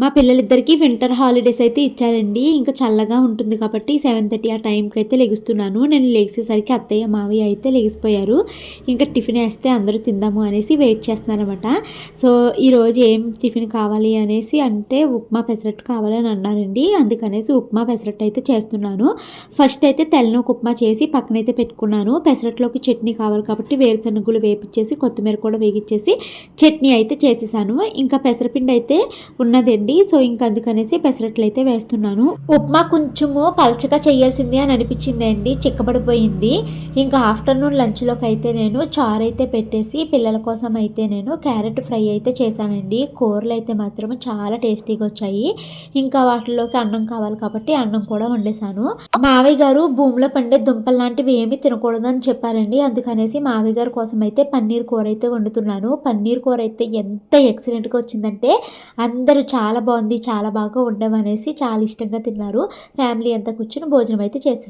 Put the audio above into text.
మా పిల్లలిద్దరికీ winter holidays అయితే ఇచ్చారండి. ఇంకా చల్లగా ఉంటుంది కాబట్టి సెవెన్ థర్టీ ఆ టైంకి అయితే లెగుస్తున్నాను. నేను లెగిసేసరికి అత్తయ్య మావయ్య అయితే లెగిసిపోయారు. ఇంకా టిఫిన్ వేస్తే అందరూ తిందాము అనేసి వెయిట్ చేస్తున్నారనమాట సో ఈరోజు ఏం టిఫిన్ కావాలి అనేసి అంటే ఉప్మా పెసరట్టు కావాలని అన్నారండి. అందుకనేసి ఉప్మా పెసరట్టు అయితే చేస్తున్నాను. ఫస్ట్ అయితే తెల్లనొక ఉప్మా చేసి పక్కనైతే పెట్టుకున్నాను. పెసరట్లోకి చట్నీ కావాలి కాబట్టి వేరుశనగులు వేపించేసి కొత్తిమీర కూడా వేగించేసి చట్నీ అయితే చేసేసాను. ఇంకా పెసరపిండి అయితే అండి. సో ఇంకా అందుకనేసి పెసరట్లు అయితే వేస్తున్నాను. ఉప్మా కొంచెము పలచగా చేయాల్సింది అని అనిపించింది అండి. చిక్కబడిపోయింది. ఇంకా ఆఫ్టర్నూన్ లంచ్లోకి అయితే నేను చారు అయితే పెట్టేసి పిల్లల కోసం అయితే నేను క్యారెట్ ఫ్రై అయితే చేశానండి. కూరలు అయితే మాత్రం చాలా టేస్టీగా వచ్చాయి. ఇంకా వాటిలోకి అన్నం కావాలి కాబట్టి అన్నం కూడా వండేశాను. మావయ్య గారు భూమిలో పండే దుంపలు లాంటివి ఏమీ తినకూడదని చెప్పారండి. అందుకనేసి మావయ్య గారి కోసం అయితే పన్నీర్ కూర అయితే వండుతున్నాను. పన్నీర్ కూర అయితే ఎంత ఎక్సలెంట్గా వచ్చిందంటే అందరూ చాలా చాలా బాగుంది చాలా బాగా ఉండమనేసి చాలా ఇష్టంగా తిన్నారు. ఫ్యామిలీ అంతా కూర్చొని భోజనం అయితే చేసేసారు.